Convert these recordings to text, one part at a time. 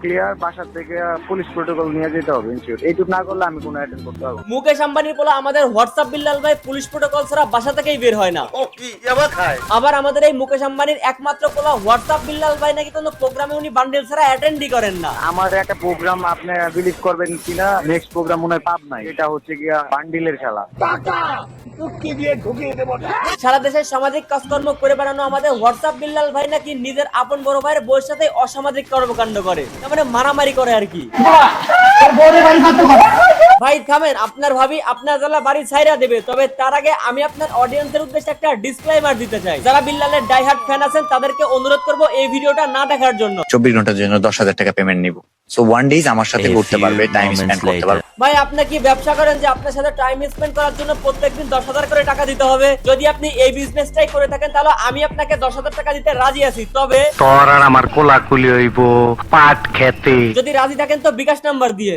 Clear বাসার থেকে police protocol নিয়ে যেতে হবে ইনস্টিটিউট এইটুকু না করলে আমি কোনো অ্যাটেন্ড করতে পারব মুকেশ আম্বানির পোলা আমাদের হোয়াটসঅ্যাপ বিল্লাল ভাই পুলিশ প্রোটোকল ছাড়া বাসা থেকেই বের হয় না। ও কি ইয়াবা খায়? আবার আমাদের এই মুকেশ আম্বানির একমাত্র পোলা হোয়াটসঅ্যাপ বিল্লাল ভাই নাকি কোনো প্রোগ্রামে উনি বান্ডেল ছাড়া অ্যাটেন্ডই করেন না। আমার একটা প্রোগ্রাম আপনি বিলিভ করবেন কিনা নেক্সট প্রোগ্রাম মনে হয় পাব নাই। এটা হচ্ছে গিয়া বান্ডিলের খেলা। সারা দেশের সামাজিক কাজকর্ম করে বেড়ানো আমাদের হোয়াটসঅ্যাপ বিল্লাল ভাই নাকি নিজের আপন বড় ভাইয়ের বউয়ের সাথে অসামাজিক কর্মকাণ্ড করে। মানে মারামারি করে আর কি। ভাই থামেন, আপনার ভাবি আপনার জ্বালা বাড়ি ছাইরা দেবে, তবে তার আগে আমি আপনার অডিয়েন্সের উদ্দেশ্যে একটা ডিসক্লেমার দিতে চাই। যারা বিল্লালের ডাইহার্ট ফ্যান আছেন, তাদেরকে অনুরোধ করব এই ভিডিওটা না দেখার জন্য। চব্বিশ ঘণ্টার জন্য দশ হাজার টাকা পেমেন্ট নিব। সো ওয়ান ডেজ আমার সাথে করতে পারবে টাইম স্পেন্ড করতে পারবে। ভাই আপনি কি ব্যবসা করেন যে আপনার সাথে টাইম স্পেন্ড করার জন্য প্রত্যেকদিন দশ হাজার করে টাকা দিতে হবে? যদি আপনি এই বিজনেসটাই করে থাকেন তাহলে আমি আপনাকে দশ হাজার টাকা দিতে রাজি আছি। তবে তোর আর আমার কোলাকুলি হইব পাট খেতে। যদি রাজি থাকেন তো বিকাশ নাম্বার দিয়ে।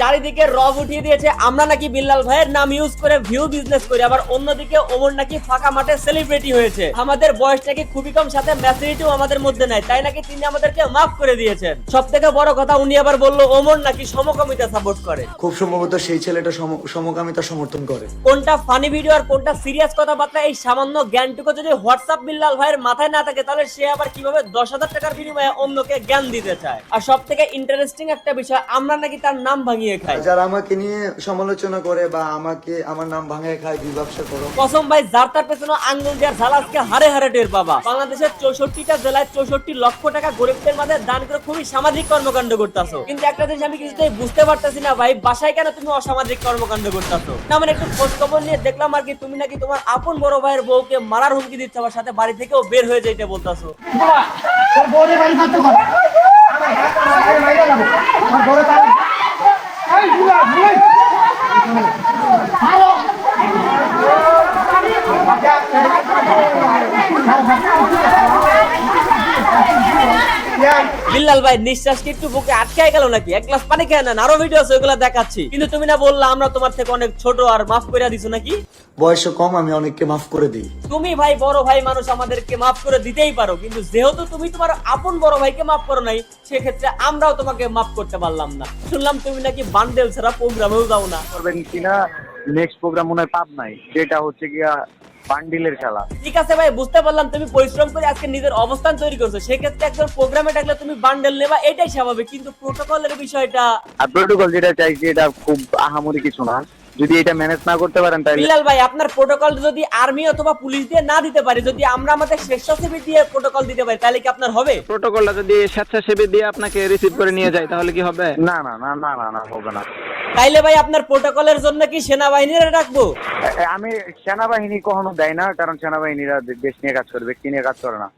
চারিদিকে রব উঠিয়ে দিয়েছে। আমরা নাকি বিল্লাল ভাইয়ের নাম ইউজ করে ভিউ বিজনেস করি আবার অন্যদিকে ওমর নাকি ফাঁকা মাঠে সেলিব্রিটি হয়েছে। আমাদের বয়স নাকি খুবই কম সাথে ম্যাচুরিটিও আমাদের মধ্যে নাই তাই নাকি তিনি আমাদেরকে মাফ করে দিয়েছেন? সব থেকে বড় কথা উনি আবার বলল ওমর নাকি সমকামিতা সাপোর্ট করে। খুব সম্ভবত সেই ছেলেটা সমকামিতা সমর্থন করে। কোনটা ফানি ভিডিও আর কোনটা সিরিয়াস কথাবার্তা এই সামান্য জ্ঞানটুকু যদি হোয়াটসঅ্যাপ বিল্লাল ভাইয়ের মাথায় না থাকে তাহলে সে আবার কীভাবে দশ হাজার টাকার বিনিময়ে অন্যকে জ্ঞান দিতে চায়? আর সব থেকে ইন্টারেস্টিং একটা বিষয় আমরা নাকি তার নাম ভাঙিয়ে খাই যারা আমাকে নিয়ে সমালোচনা করে বা আমাকে আমার নাম ভাঙায় খায় বিভাবসা করো। কসম ভাই যার তার পেছনে আঙ্গুল দেওয়ার ঝাল আজকে হারে হারে টের পাবা বাংলাদেশের চৌষট্টিটা জেলায় চৌষট্টি লক্ষ টাকা গরিবদের মাঝে দান করে খুবই সামাজিক কর্মকাণ্ড করতেছো। কিন্তু একটা জিনিস আমি কিছুতেই বুঝতে পারতেছি না ভাই বাসায় কেন তুমি অসামাজিক কর্মকাণ্ড করতেছো? না মানে একটু খোঁজ খবর নিয়ে দেখলাম আর কি তুমি নাকি তোমার আপন বড় ভাইয়ের বউকে মারার হুমকি দিচ্ছ আমার সাথে বাড়ি থেকেও বের হয়ে যাইতে বলতেছো। বিল্লাল ভাই নিঃশ্বাস কি একটু বুকে আটকায় গেল নাকি? এক গ্লাস পানি খেয়ে নেন আরও ভিডিও আছে ওইগুলো দেখাচ্ছি। কিন্তু তুমি না বললা আমরা তোমার থেকে অনেক ছোট আর মাফ করে দিছো নাকি? বয়স কম আমি অনেককে মাফ করে দিই। তুমি ভাই বড় ভাই মানুষ আমাদেরকে মাফ করে দিতেই পারো কিন্তু যেহেতু তুমি তোমার আপন বড় ভাইকে মাফ করো নাই সেক্ষেত্রে আমরাও তোমাকে মাফ করতে পারলাম না। শুনলাম তুমি নাকি বান্ডেল ছাড়া প্রোগ্রামেও যাও না। করবেন কিনা? নেক্সট প্রোগ্রাম মনে হয় পাব নাই যেটা হচ্ছে গিয়া বান্ডিলের খেলা। ঠিক আছে ভাই বুঝতে পারলাম তুমি পরিশ্রম করে আজকে নিজের অবস্থান তৈরি করছ। সেক্ষেত্রে একজন প্রোগ্রামে ডাকলে তুমি বান্ডেল নেবা এটাই স্বাভাবিক। কিন্তু প্রোটোকলের বিষয়টা আর প্রোটোকল যেটা চাইছি এটা খুব আহামরি কিছু না। যদি এটা ম্যানেজ না করতে পারেন তাহলে বিলাল ভাই আপনার প্রোটোকল যদি আর্মি অথবা পুলিশ দিয়ে না দিতে পারি যদি আমরা আমাদের স্বেচ্ছাসেবী দিয়ে প্রোটোকল দিতে পারি তাহলে কি আপনার হবে? প্রোটোকলটা যদি স্বেচ্ছাসেবী দিয়ে আপনাকে রিসিভ করে নিয়ে যায় তাহলে কি হবে? না না না না না না হবে না। তাইলে ভাই আপনার প্রোটোকলের জন্য কি সেনাবাহিনীরা ডাকবো? আমি সেনাবাহিনী কখনো দেয় না, কারণ সেনাবাহিনীরা দেশ নিয়ে কাজ করে, ব্যক্তি নিয়ে কাজ করে না।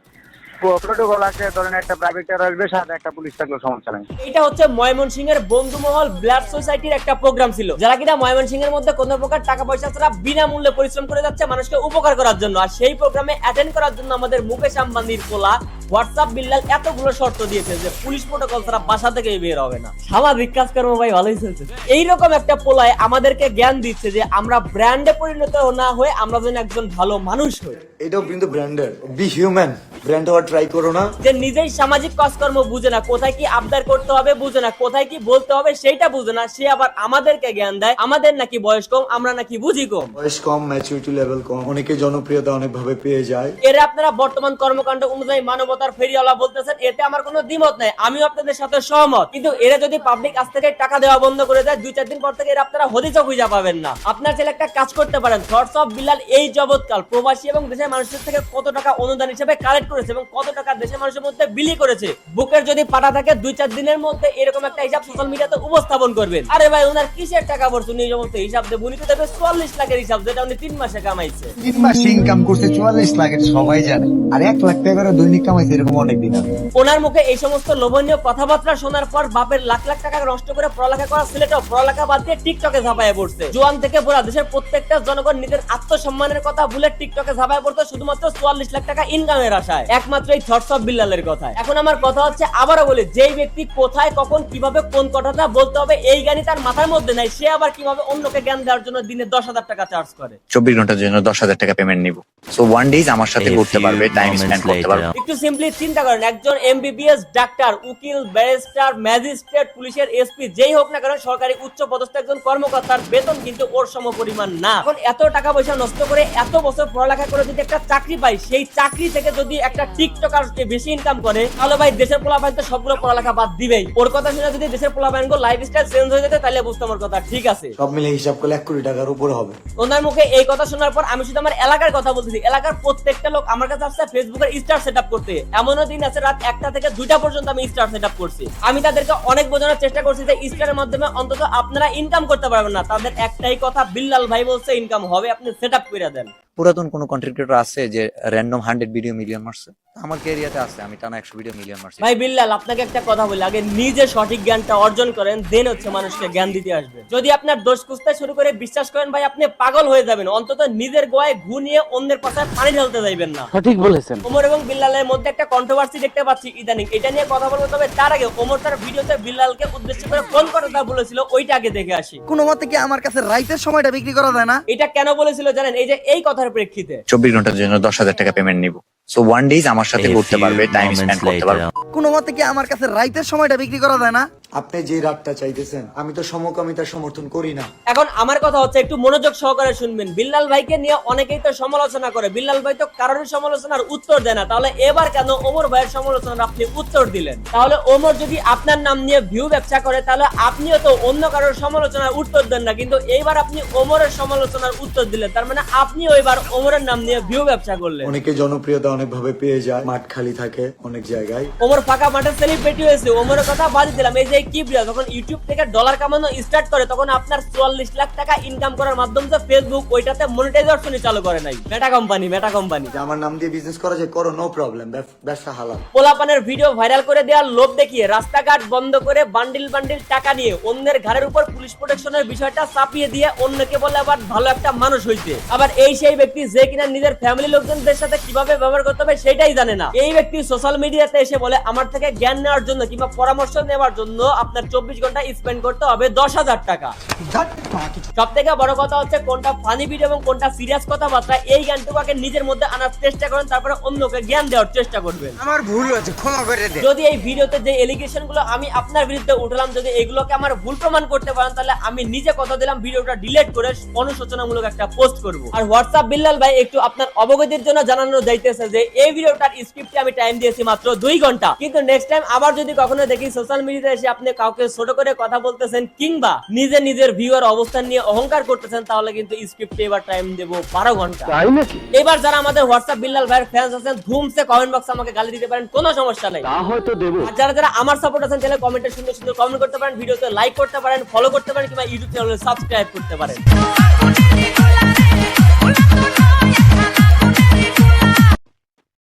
প্রোটোকল আছে ধরেন একটা প্রাইভেটার আসবে সাথে একটা পুলিশ থাকলেও সমস্যা নেই। এটা হচ্ছে ময়মনসিং এর বন্ধুমহল ব্লাড সোসাইটির একটা প্রোগ্রাম ছিল। যারা কিনা ময়মনসিং এর মধ্যে কোনো প্রকার টাকা পয়সা ছাড়া বিনামূল্যে পরিশ্রম করে যাচ্ছে মানুষকে উপকার করার জন্য। আর সেই প্রোগ্রামে অ্যাটেন্ড করার জন্য আমাদের মুকেশ আম্বানির কোলা হোয়াটসঅ্যাপ বিল্লাল এতগুলো শর্ত দিয়েছে যে পুলিশ প্রোটোকল ছাড়া বাসা থেকে বের হবে না। সামাজিক কাজকর্ম ভাই ভালোই চলছে। এইরকম একটা পোলায় আমাদেরকে জ্ঞান দিচ্ছে যে আমরা ব্র্যান্ডে পরিণত না হয়ে আমরা যেন একজন ভালো মানুষ হই। এটাও কিন্তু ব্র্যান্ডের বি হিউম্যান ব্র্যান্ড হওয়ার ট্রাই করো না। যে নিজেই সামাজিক কাজকর্ম বুঝে না কোথায় কি আবদার করতে হবে বুঝে না কোথায় কি বলতে হবে সেইটা বুঝে না সে আবার আমাদেরকে জ্ঞান দেয় আমাদের নাকি বয়স কম আমরা নাকি বুঝি কম। বয়স কম ম্যাচুরিটি লেভেল কম অনেকে জনপ্রিয়তা অনেকভাবে পেয়ে যায়। এর আপনারা বর্তমান কর্মকাণ্ড অনুযায়ী মানবতার ফেরিওয়ালা বলতেছেন এতে আমার কোনো দ্বিমত নাই আমিও আপনাদের সাথে সহমত। কিন্তু এরা যদি পাবলিক আজ থেকে টাকা দেওয়া বন্ধ করে দেয় দুই চার দিন পর থেকে এরা আপনারা হদিচ খুঁজে পাবেন না। আপনার ছেলে একটা কাজ করতে পারেন থটস অফ বিলাল এই জগৎকাল প্রবাসী এবং দেশের মানুষের থেকে কত টাকা অনুদান হিসেবে কালেক্ট করেছে এবং কত টাকা দেশের মানুষের মধ্যে বিলি করেছে। বুকের যদি পাঠা থাকে দুই চার দিনের মধ্যে এরকম একটা হিসাব সোশ্যাল মিডিয়াতে উপস্থাপন করবেন। আরে ভাই ওনার কিসের টাকা পড়ছে? উনি সমস্ত হিসাব দেবে উনি তো দেবে চুয়াল্লিশ লাখের হিসাব যেটা উনি তিন মাসে কামাইছে। তিন মাসে ইনকাম করছে চুয়াল্লিশ লাখ এটা সবাই জানে। আর এক লাখ টাকা করে দৈনিক কামাইছে এরকম অনেক দিন ওনার মুখে এই সমস্ত লোভনীয় কথাবার্তা শোনার পর বাপের লাখ লাখ টাকা নষ্ট করে পড়ালেখা করা ছেলেটাও পড়ালেখা বাদ দিয়ে টিকটকে ঝাঁপায় পড়ছে। জোয়ান থেকে পুরা দেশের প্রত্যেকটা জনগণ নিজের আত্মসম্মানের কথা ভুলে টিকটকে ঝাঁপায় পড়তো শুধুমাত্র চুয়াল্লিশ লাখ টাকা ইনকামের আশায়। একমাত্র শুধুমাত্র এই থটস অফ বিল্লালের কথা এখন আমার কথা হচ্ছে আবারও বলি যেই ব্যক্তি কোথায় কখন কীভাবে কোন কথাটা বলতে হবে এই জ্ঞানই তার মাথার মধ্যে নাই। সে আবার কীভাবে অন্যকে জ্ঞান দেওয়ার জন্য দিনে দশ হাজার টাকা চার্জ করে। চব্বিশ ঘণ্টার জন্য দশ হাজার টাকা পেমেন্ট নিব। সো ওয়ান ডেজ আমার সাথে ঘুরতে পারবে টাইম স্পেন্ড করতে পারবে। একটু সিম্পলি চিন্তা করেন একজন এমবিবিএস ডাক্তার উকিল ব্যারিস্টার ম্যাজিস্ট্রেট পুলিশের এসপি যেই হোক না কেন সরকারি উচ্চ পদস্থ একজন কর্মকর্তার বেতন কিন্তু ওর সম পরিমাণ না। এখন এত টাকা পয়সা নষ্ট করে এত বছর পড়ালেখা করে যদি একটা চাকরি পাই সেই চাকরি থেকে যদি একটা টিকটকার বেশি ইনকাম করে তাহলে ভাই দেশের পোলাপাইন তো সবগুলো পড়ালেখা বাদ দিবেই। ওর কথা শুনে যদি দেশের পোলাপাইন লাইফ স্টাইল চেঞ্জ হয়ে যেতে তাহলে বুঝতে আমার কথা। ঠিক আছে? সব মিলে হিসাব করলে এক কোটি টাকার উপরে হবে। ওনার মুখে এই কথা শোনার পর আমি শুধু আমার এলাকার কথা বলতেছি। এলাকার প্রত্যেকটা লোক আমার কাছে আসছে ফেসবুকের স্টার সেট করতে। এমনও দিন আছে রাত একটা থেকে দুইটা পর্যন্ত আমি স্টার সেট করছি। আমি তাদেরকে অনেক বোঝানোর চেষ্টা করছি যে স্টারের মাধ্যমে অন্তত আপনারা ইনকাম করতে পারবেন না। তাদের একটাই কথা বিল্লাল ভাই বলছে ইনকাম হবে আপনি সেট আপ করে দেন। পুরাতন কোনো কন্টেন্ট ক্রিয়েটর আছে যে র্যান্ডম হান্ড্রেড ভিডিও মিলিয়ন মারছে? আমার এরিয়াতে আছে আমি টানা একশো ভিডিও মিলিয়ন মারছি ভাই বিল্লাল আপনাকে একটা কথা বলি। আগে নিজে সঠিক জ্ঞানটা অর্জন করেন দেন হচ্ছে মানুষকে জ্ঞান দিতে আসবে। যদি আপনার দোষ খুঁজতে শুরু করে বিশ্বাস করেন ভাই আপনি পাগল হয়ে যাবেন। অন্তত নিজের গোয়ায় ঘু নিয়ে অন্যের পাশে পানি ঢালতে যাইবেন না। সঠিক বলেছেন। ওমর এবং বিল্লালের মধ্যে একটা কন্ট্রোভার্সি দেখতে পাচ্ছি ইদানিং। এটা নিয়ে কথা বলব তবে তার আগে ওমর তার ভিডিওতে বিল্লালকে উদ্দেশ্য করে কোন কথাটা বলেছিল ওইটা আগে দেখে আসি। কোনো মতে কি আমার কাছে রাইতের সময়টা বিক্রি করা যায় না? এটা কেন বলেছিল জানেন? এই যে এই কথার প্রেক্ষিতে। চব্বিশ ঘণ্টার জন্য দশ হাজার টাকা পেমেন্ট নিব। সো ওয়ান ডেজ আমার সাথে ঘুরতে পারবে টাইম স্পেন্ড করতে পারবে। কোনো মতে কি আমার কাছে রাইতের সময়টা বিক্রি করা যায় না? আপনি যে রাগটা চাইতেছেন আমি তো সমকামিতার সমর্থন করি না। এখন আমার কথা হচ্ছে একটু মনোযোগ সহকারে শুনবেন। বিল্লাল ভাইকে নিয়ে অনেকেই তো সমালোচনা করে। বিল্লাল ভাই তো কারোর সমালোচনার উত্তর দেয় না। তাহলে এবার কেন ওমর ভাইয়ের সমালোচনার আপনি উত্তর দিলেন? তাহলে ওমর যদি আপনার নাম নিয়ে ভিউ ব্যবসা করে তাহলে আপনিও তো অন্য কারোর সমালোচনার উত্তর দেন না। কিন্তু এইবার আপনি ওমরের সমালোচনার উত্তর দিলেন। তার মানে আপনিও এবার ওমরের নাম নিয়ে ভিউ ব্যবসা করলেন। অনেকে জনপ্রিয়তা অনেক ভাবে পেয়ে যায়। মাঠ খালি থাকে অনেক জায়গায়। ওমর ফাঁকা মাঠে সেলিব্রিটি হয়েছে। ওমরের কথা বাদ দিলাম। এই যে কিবরিয়া যখন ইউটিউব থেকে ডলার কামানো স্টার্ট করে তখন আপনার চুয়াল্লিশ লাখ টাকা ইনকাম করার মাধ্যম যে ফেসবুক ওইটাতে চালু করে নাই। মেটা কোম্পানি মেটা কোম্পানি আমার নাম দিয়ে বিজনেস করা যায় করো নো প্রবলেম ব্যবসা হালাল। পোলাপানের ভিডিও ভাইরাল করে দেওয়ার লোভ দেখিয়ে রাস্তাঘাট বন্ধ করে বান্ডিল বান্ডিল টাকা নিয়ে অন্যের ঘরের উপর পুলিশ প্রোটেকশনের বিষয়টা চাপিয়ে দিয়ে অন্যকে বলে আবার ভালো একটা মানুষ হইতে আবার এই সেই ব্যক্তি যে কিনা নিজের ফ্যামিলি লোকজনদের সাথে কীভাবে ব্যবহার করতে হবে সেটাই জানে না। এই ব্যক্তি সোশ্যাল মিডিয়াতে এসে বলে আমার থেকে জ্ঞান নেওয়ার জন্য কিংবা পরামর্শ নেওয়ার জন্য আপনার চব্বিশ ঘণ্টা স্পেন্ড করতে হবে দশ হাজার টাকা। সব থেকে বড় কথা হচ্ছে কোনটা ফানি ভিডিও এবং কোনটা সিরিয়াস কথাবার্তা এই জ্ঞানটুকু আগে নিজের মধ্যে আনার চেষ্টা করেন তারপরে অন্যকে জ্ঞান দেওয়ার চেষ্টা করবেন। আমার ভুল হয়েছে ক্ষমা করে দে যদি এই ভিডিওতে যে এলিগেশনগুলো আমি আপনার বিরুদ্ধে উঠলাম যদি এগুলোকে আমার ভুল প্রমাণ করতে পারেন তাহলে আমি নিজে কথা দিলাম ভিডিওটা ডিলিট করে অনুশোচনামূলক একটা পোস্ট করব। আর হোয়াটসঅ্যাপ বিল্লাল ভাই একটু আপনার অবগতির জন্য জানানো যাইতেছে যে এই ভিডিওটার স্ক্রিপ্টে আমি টাইম দিয়েছি মাত্র দুই ঘণ্টা। কিন্তু নেক্সট টাইম আবার যদি কখনো দেখি সোশ্যাল মিডিয়াতে এসে আপনি কাউকে ছোট করে কথা বলতেছেন কিংবা নিজে নিজের ভিউয়ার অবস্থান নিয়ে অহংকার করতেছেন তাহলে কিন্তু স্ক্রিপ্টে এবার টাইম দেবো বারো ঘণ্টা। এবার যারা আমাদের হোয়াটসঅ্যাপ বিল্লাল ভাইয়ের ফ্যান্স আছেন ধুমসে কমেন্ট বক্সে আমাকে গালি দিতে পারেন কোনো সমস্যা নেই। হয়তো দেবো। আর যারা যারা আমার সাপোর্ট আছেন তাহলে কমেন্টে সুন্দর সুন্দর কমেন্ট করতে পারেন ভিডিওতে লাইক করতে পারেন ফলো করতে পারেন কিংবা ইউটিউব চ্যানেলে সাবস্ক্রাইব করতে পারেন।